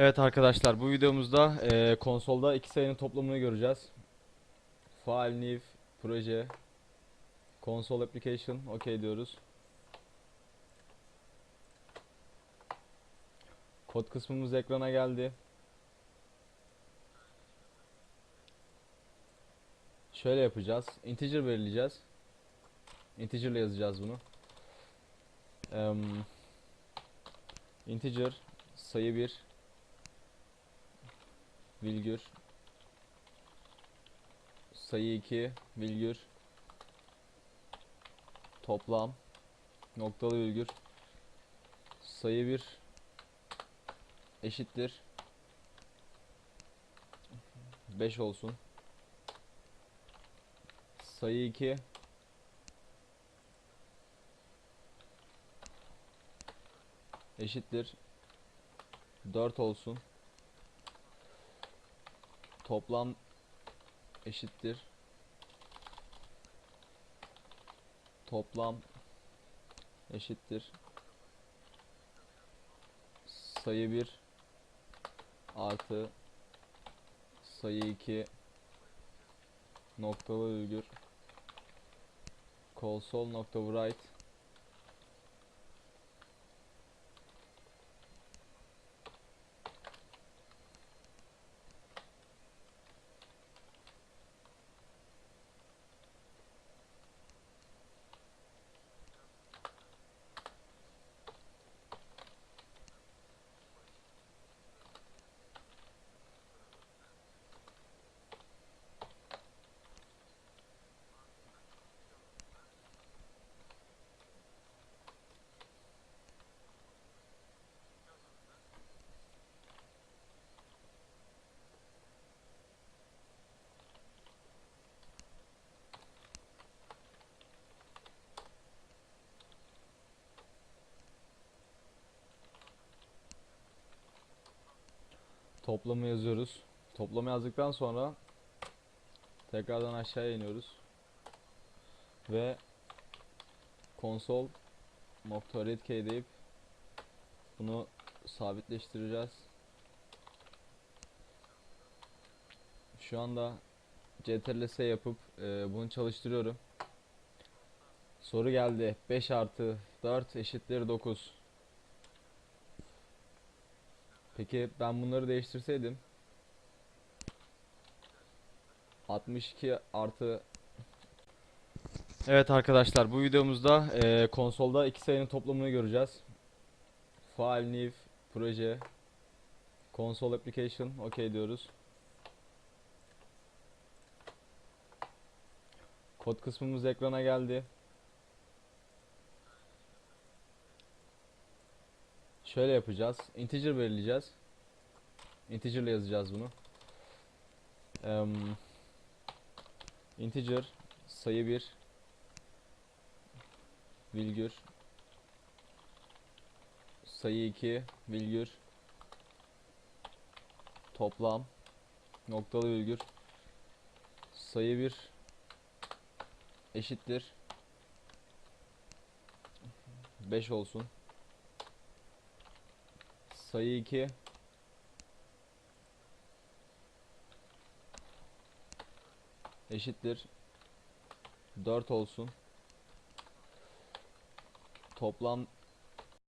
Evet arkadaşlar bu videomuzda eee, konsolda iki sayının toplamını göreceğiz. File, new, proje, console application, OK diyoruz. Kod kısmımız ekrana geldi. Şöyle yapacağız. Integer belirleyeceğiz. Integer ile yazacağız bunu. Em, integer sayı 1 virgül sayı 2 virgül toplam. Noktalı virgül sayı 1 eşittir. 5 olsun. Sayı 2 eşittir. 4 olsun toplam eşittir. Toplam eşittir. Sayı 1 artı sayı 2 noktalı virgül console nokta write Toplamı yazıyoruz. Toplamı yazdıktan sonra tekrardan aşağıya iniyoruz. Ve console nokta read key deyip bunu sabitleştireceğiz. Şu anda ctrl-s yapıp e, bunu çalıştırıyorum. Soru geldi. 5 artı 4 eşittir 9. Peki ben bunları değiştirseydim 62 artı Evet arkadaşlar bu videomuzda eee, konsolda iki sayının toplamını göreceğiz. File, new, proje, console application, OK diyoruz. Kod kısmımız ekrana geldi. Şöyle yapacağız. Integer belirleyeceğiz. Integer ile yazacağız bunu. Em, integer sayı 1 virgül sayı 2 virgül toplam noktalı virgül sayı 1 eşittir 5 olsun sayı 2 eşittir. 4 olsun. Toplam